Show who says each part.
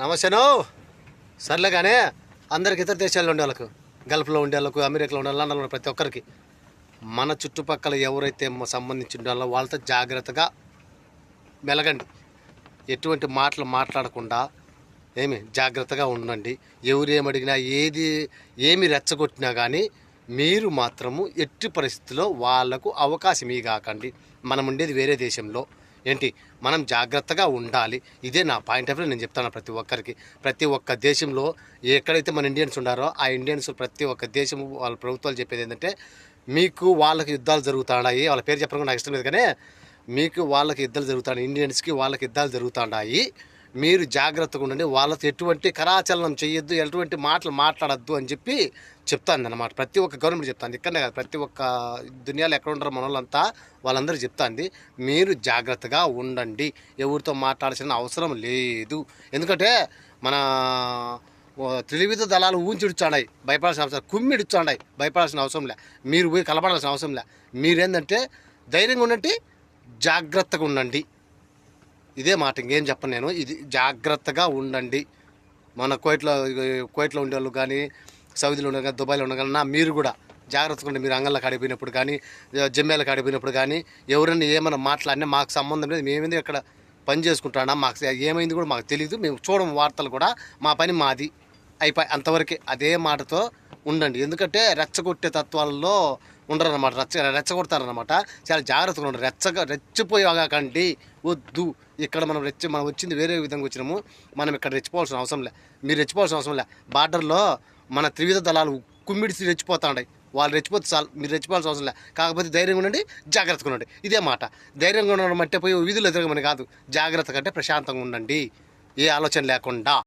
Speaker 1: నమస్తేనో సర్లేగానే అందరికి ఇతర దేశాల్లో ఉండే వాళ్ళకు గల్ఫ్లో ఉండే వాళ్ళకు అమెరికాలో ఉండే వాళ్ళు లండన్లో ప్రతి ఒక్కరికి మన చుట్టుపక్కల ఎవరైతే సంబంధించి ఉండాలో వాళ్ళతో జాగ్రత్తగా మెలగండి. ఎటువంటి మాటలు మాట్లాడకుండా ఏమి జాగ్రత్తగా ఉండండి. ఎవరు ఏమడిగినా ఏది ఏమి రెచ్చగొట్టినా కానీ మీరు మాత్రము ఎట్టి పరిస్థితుల్లో వాళ్ళకు అవకాశం ఇవ్వకండి మనం ఉండేది వేరే దేశంలో. ఏంటి? మనం జాగ్రత్తగా ఉండాలి. ఇదే నా పాయింట్ ఆఫ్ వ్యూ. నేను చెప్తాను ప్రతి ఒక్కరికి. ప్రతి ఒక్క దేశంలో ఎక్కడైతే మన ఇండియన్స్ ఉండారో ఆ ఇండియన్స్ ప్రతి ఒక్క దేశం వాళ్ళ ప్రభుత్వాలు చెప్పేది ఏంటంటే మీకు వాళ్ళకి యుద్ధాలు జరుగుతున్నాయి. వాళ్ళ పేరు చెప్పడం నాకు ఇష్టం లేదు కానీ మీకు వాళ్ళకి యుద్ధాలు జరుగుతాయి ఇండియన్స్కి వాళ్ళకి యుద్ధాలు జరుగుతున్నాయి. మీరు జాగ్రత్తగా ఉండండి. వాళ్ళతో ఎటువంటి కరాచలనం చేయొద్దు ఎటువంటి మాటలు మాట్లాడద్దు అని చెప్పి చెప్తాను అన్నమాట ప్రతి ఒక్క గవర్నమెంట్ చెప్తాను ఇక్కడనే కాదు ప్రతి ఒక్క దునియాలో ఎక్కడ ఉంటారో మన వాళ్ళంతా వాళ్ళందరూ చెప్తాంది మీరు జాగ్రత్తగా ఉండండి. ఎవరితో మాట్లాడాల్సిన అవసరం లేదు. ఎందుకంటే మన ఓ త్రివిధ దళాలు ఊంచిడుచాడాయి భయపడాల్సిన అవసరం కుమ్మిడుచాడాయి భయపడాల్సిన అవసరం లే. మీరు పోయి కలపడాల్సిన అవసరం లే. మీరేందంటే ధైర్యంగా ఉండండి జాగ్రత్తగా ఉండండి. ఇదే మాట ఇంకేం చెప్పను నేను. ఇది జాగ్రత్తగా ఉండండి. మన కోయిట్లో కోయిట్లో ఉండే వాళ్ళు కానీ సౌదీలో ఉండే కానీ దుబాయ్లో ఉండే మీరు కూడా జాగ్రత్తగా ఉండి మీరు అంగళ్ళకి ఆడిపోయినప్పుడు కానీ జమ్మేలకు ఆడిపోయినప్పుడు కానీ ఎవరైనా ఏమైనా మాట్లాడినా మాకు సంబంధం లేదు. మేమేంది అక్కడ పని చేసుకుంటాడా మాకు ఏమైంది కూడా మాకు తెలియదు మేము చూడము వార్తలు కూడా. మా పని మాది. అయిపోయి అంతవరకే అదే మాటతో ఉండండి. ఎందుకంటే రెచ్చగొట్టే తత్వాలలో ఉండరన్నమాట రెచ్చ రెచ్చగొడతారనమాట చాలా జాగ్రత్తగా ఉండండి. రెచ్చగా రెచ్చిపోయాకండి వద్దు. ఇక్కడ మనం రెచ్చి మనం వచ్చింది వేరే విధంగా వచ్చినాము. మనం ఇక్కడ రెచ్చిపోవాల్సిన అవసరం లే. మీరు రెచ్చిపోవాల్సిన అవసరం లే. బార్డర్లో మన త్రివిధ దళాలు కుమ్మిడిసి రెచ్చిపోతాండాయి. వాళ్ళు రెచ్చిపోతే చాలు. మీరు రెచ్చిపోవాల్సిన అవసరం లే. కాకపోతే ధైర్యంగా ఉండండి. జాగ్రత్తగా ఉండండి. ఇదే మాట. ధైర్యంగా ఉండడం అంటే పోయి వీధులు ఎదురగమని కాదు. జాగ్రత్తగా అంటే ప్రశాంతంగా ఉండండి. ఏ ఆలోచన లేకుండా.